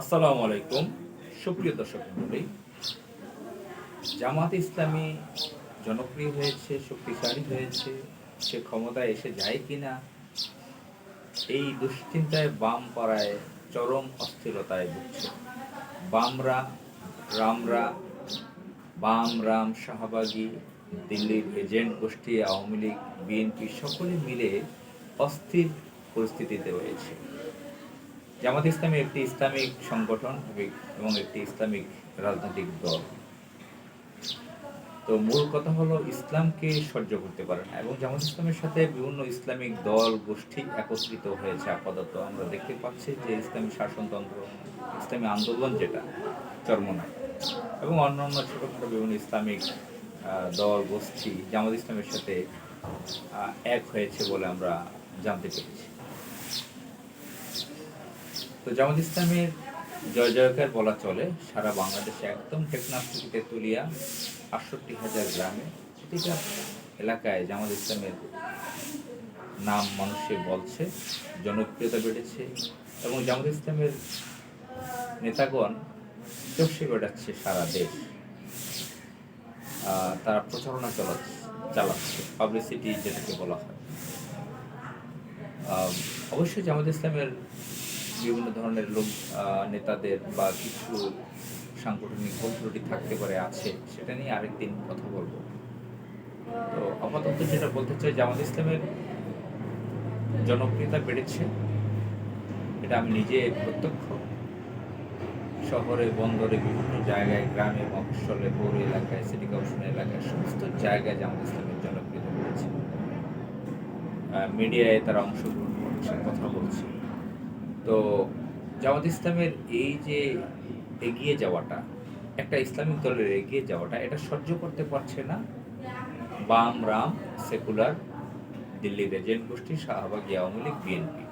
আসসালামু আলাইকুম। সুপ্রিয় দর্শক মন্ডলী জামাত ইসলামী জনপ্রিয় হয়েছে, শক্তিশালী হয়েছে, সে ক্ষমতায় এসে যায় কি না এই দুশ্চিন্তায় বাম পাড়ায় চরম অস্থিরতায় ভুগছে। বামরা, রামরা, বাম রাম শাহবাগী, দিল্লির এজেন্ট গোষ্ঠী, আওয়ামী লীগ, বিএনপি সকলে মিলে অস্থির পরিস্থিতিতে রয়েছে। জামাত ইসলামী একটি ইসলামিক সংগঠন এবং একটি ইসলামিক রাজনৈতিক দল। তো মূল কথা হলো ইসলামকে সহ্য করতে পারে না এবং জামাত ইসলামের সাথে বিভিন্ন ইসলামিক দল গোষ্ঠী একত্রিত হয়েছে আপাতত। আমরা দেখতে পাচ্ছি যে ইসলামী শাসনতন্ত্র, ইসলামী আন্দোলন যেটা চরমনা এবং অন্যান্য ছোটোখাটো বিভিন্ন ইসলামিক দল, গোষ্ঠী জামাত ইসলামের সাথে এক হয়েছে বলে আমরা জানতে পেরেছি। তো জামাত ইসলামের জয় জয়কার বলা চলে, সারা বাংলাদেশে একদম টেকনাফ থেকে তেতুলিয়া আটষট্টি হাজার গ্রামে প্রতিটা এলাকায় জামাত ইসলামের নাম মানুষে বলছে, জনপ্রিয়তা বেড়েছে এবং জামাত ইসলামের নেতাগণ চষে বেড়াচ্ছে সারা দেশ। তারা প্রচারণা চালাচ্ছে চালাচ্ছে পাবলিসিটি যেটাকে বলা হয়। অবশ্যই জামাত ইসলামের বিভিন্ন ধরনের লোক নেতাদের বা কিছু সাংগঠনিক ত্রুটি থাকতে পারে, আছে, সেটা নিয়ে আরেকদিন কথা বলব। তো আপাতত যেটা বলতে চাই জামাত ইসলামের জনপ্রিয়তা বেড়েছে, এটা আমি নিজে প্রত্যক্ষ। শহরে, বন্দরে, বিভিন্ন জায়গায়, গ্রামে, মফস্বলে, পৌর এলাকায়, সিটি কর্পোরেশন এলাকায় সমস্ত জায়গায় জামাত ইসলামের জনপ্রিয়তা বেড়েছে। মিডিয়ায় তারা অংশগ্রহণ করছে, কথা বলছে। তো জামাত ইসলামের এই যে এগিয়ে যাওয়াটা, একটা ইসলামিক দলের এগিয়ে যাওয়াটা, এটা সহ্য করতে পারছে না বাম রাম সেকুলার দিল্লির এজেন্ট গোষ্ঠী, শাহবাগী আওয়ামী লীগ, বিএনপি।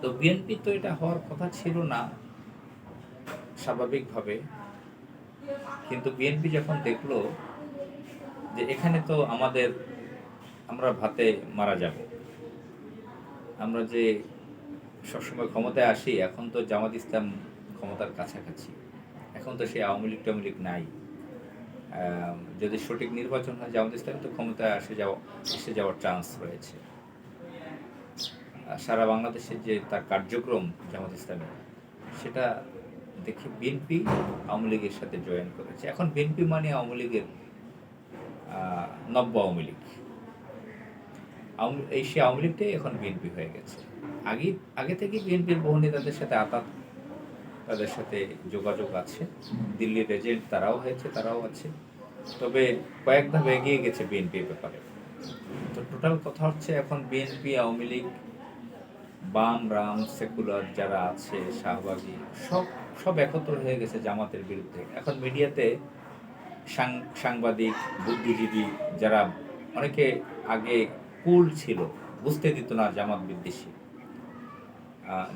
তো বিএনপি তো এটা হওয়ার কথা ছিল না স্বাভাবিকভাবে। কিন্তু বিএনপি যখন দেখল যে এখানে তো আমাদের আমরা ভাতে মারা যাব, আমরা যে সবসময় ক্ষমতায় আসি, এখন তো জামাত ইসলাম ক্ষমতার কাছাকাছি। এখন তো সেই আওয়ামী লীগ টাওয়ামী লীগ নাই। যদি সঠিক নির্বাচন হয়, জামাত ইসলাম তো ক্ষমতায় আসে যাওয়া, এসে যাওয়ার চান্স রয়েছে। সারা বাংলাদেশের যে তার কার্যক্রম জামাত ইসলামের সেটা দেখে বিএনপি আওয়ামী লীগের সাথে জয়েন করেছে। এখন বিএনপি মানে আওয়ামী লীগের নব্য আওয়ামী লীগ। এই সে আওয়ামী লীগটাই এখন বিএনপি হয়ে গেছে। আগে আগে থেকে বিএনপির বহু নেতাদের সাথে আতাত তাদের সাথে যোগাযোগ আছে। দিল্লির এজেন্ট তারাও হয়েছে, তারাও আছে। তবে কয়েক ধাপ এগিয়ে গেছে বিএনপির ব্যাপারে। তো টোটাল কথা হচ্ছে এখন বিএনপি, আওয়ামী লীগ, বাম, রাম, সেকুলার যারা আছে, শাহবাগী, সব সব একত্র হয়ে গেছে জামাতের বিরুদ্ধে। এখন মিডিয়াতে সাংবাদিক, বুদ্ধিজীবী যারা অনেকে আগে কুল ছিল, বুঝতে দিত না জামাত বিদ্বেষী।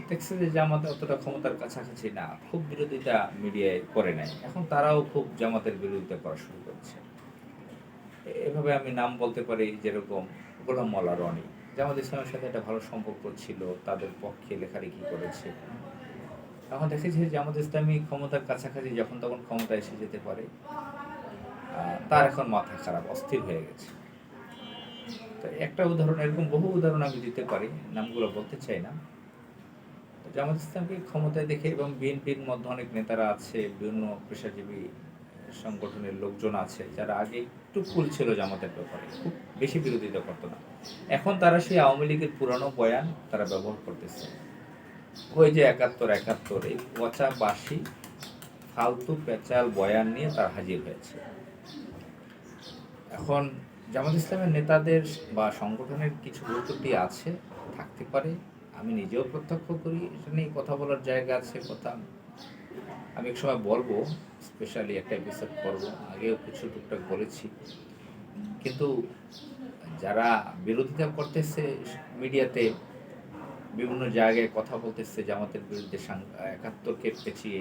দেখছে যে জামাত অতটা ক্ষমতার কাছাকাছি না, খুব বিরোধিতা মিডিয়ায় করে নাই। এখন তারাও খুব জামাতের বিরোধিতা করা শুরু করছে। এভাবে আমি নাম বলতে পারি যেরকম গোলাম মোল্লা রনি। জামাত ইসলামের সাথে একটা ভালো সম্পর্ক ছিল, তাদের পক্ষে লেখালেখি করেছে। এখন দেখেছি জামাত ইসলামী ক্ষমতার কাছাকাছি যখন তখন ক্ষমতা এসে যেতে পারে তার এখন মাথা খারাপ, অস্থির হয়ে গেছে। তো একটা উদাহরণ, এরকম বহু উদাহরণ আমি দিতে পারি, নামগুলো বলতে চাই না। জামাত ইসলামকে ক্ষমতায় দেখে এবং বিএনপির মধ্যে অনেক নেতারা আছে, বিভিন্ন পেশাজীবী সংগঠনের লোকজন আছে, যারা আগে একটু কুল ছিল জামাতের ব্যাপারে, খুব বেশি বিরোধিতা করতো না। এখন তারা সেই আওয়ামী লীগের পুরানো বয়ান তারা ব্যবহার করতেছে। ওই যে একাত্তর একাত্তর, এই পচা বাসি ফালতু পেঁচাল বয়ান নিয়ে তারা হাজির হয়েছে। এখন জামাত ইসলামের নেতাদের বা সংগঠনের কিছু গুরুত্বটি আছে, থাকতে পারে। আমি নিজেও প্রত্যক্ষ করি, এটা নিয়ে কথা বলার জায়গা আছে, কথা আমি এক সময় বলব স্পেশালি একটা এপিসোড করব, আগেও কিছু টুকটাক বলেছি। কিন্তু যারা বিরোধিতা করতেছে মিডিয়াতে, বিভিন্ন জায়গায় কথা বলতেছে জামাতের বিরুদ্ধে একাত্তরকে পেঁচিয়ে,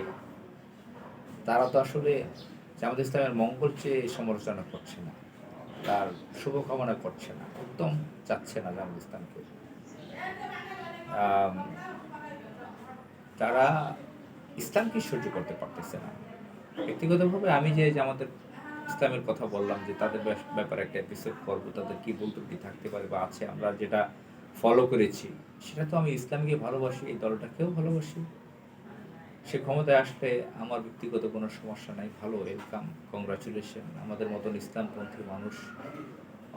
তারা তো আসলে জামাত ইসলামের মঙ্গল চেয়ে সমালোচনা করছে না। তার শুভকামনা করছে না, একদম চাচ্ছে না ইসলামকে তারা ইসলামকে সহ্য করতে পারতেছে না। ব্যক্তিগতভাবে আমি যে আমাদের ইসলামের কথা বললাম যে, তাদের ব্যাপারে একটা এপিসোড করব, তাদের কি বলতে কি থাকতে পারে বা আছে, আমরা যেটা ফলো করেছি, সেটা তো আমি ইসলামকে ভালোবাসি, এই দলটাকেও ভালোবাসি। সে ক্ষমতায় আসলে আমার ব্যক্তিগত কোনো সমস্যা নাই, ভালো ওয়েলকাম কংগ্রাচুলেশন আমাদের মতন ইসলামপন্থী মানুষ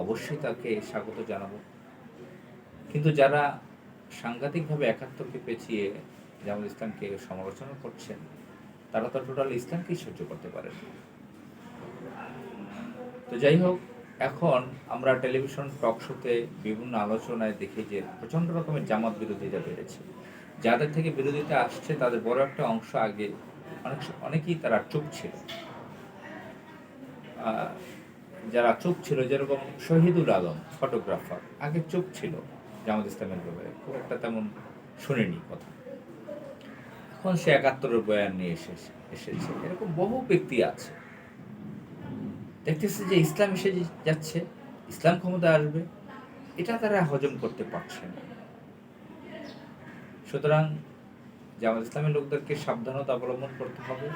অবশ্যই তাকে স্বাগত জানাব। কিন্তু যারা সাংঘাতিকভাবে একাত্তরকে পেঁচিয়ে জামাল ইসলামকে সমালোচনা করছেন, তারা তো টোটাল ইসলামকেই সহ্য করতে পারেন তো যাই হোক, এখন আমরা টেলিভিশন টক শোতে বিভিন্ন আলোচনায় দেখি যে প্রচণ্ড রকমের জামাত বিরোধিতা বেড়েছে। যাদের থেকে বিরোধিতা আসছে, তাদের বড় একটা অংশ আগে অনেক অনেকেই তারা চুপ ছিল। যারা চুপ ছিল, যেরকম শহীদুল আলম, ফটোগ্রাফার, আগে চুপ ছিল জামাত ইসলামের ব্যাপারে। খুব একটা তেমন শুনিনি কথা। এখন সে একাত্তরের বয়ান নিয়ে এসেছে এসেছে। এরকম বহু ব্যক্তি আছে। দেখতেছে যে ইসলাম এসে যাচ্ছে, ইসলাম ক্ষমতা আসবে, এটা তারা হজম করতে পারছে না। সুতরাং জামাত ইসলামের লোকদেরকে সাবধানতা অবলম্বন করতে হবে।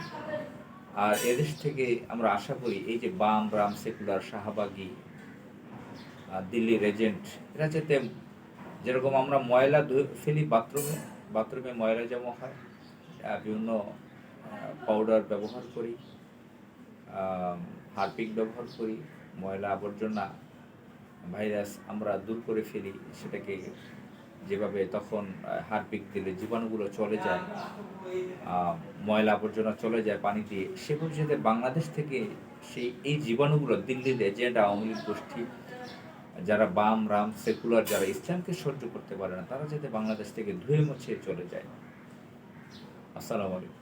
আর এদেশ থেকে আমরা আশা করি এই যে বাম, রাম, সেকুলার, শাহবাগী দিল্লির এজেন্ট এরা যাতে যেরকম আমরা ময়লা ফেলি বাথরুমে বাথরুমে ময়লা জমা হয় বিভিন্ন পাউডার ব্যবহার করি হারপিক ব্যবহার করি, ময়লা আবর্জনা, ভাইরাস আমরা দূর করে ফেলি, সেটাকে যেভাবে তখন হারপিক দিলে জীবাণুগুলো চলে যায় ময়লা আবর্জনা চলে যায় পানি দিয়ে সেভাবে যাতে বাংলাদেশ থেকে সেই, এই জীবাণুগুলো দিল্লির এজেন্ট আওয়ামী লীগ গোষ্ঠী, যারা বাম, রাম, সেকুলার, যারা ইসলামকে সহ্য করতে পারে না, তারা যাতে বাংলাদেশ থেকে ধুয়ে মুছে চলে যায়। আসসালামু আলাইকুম।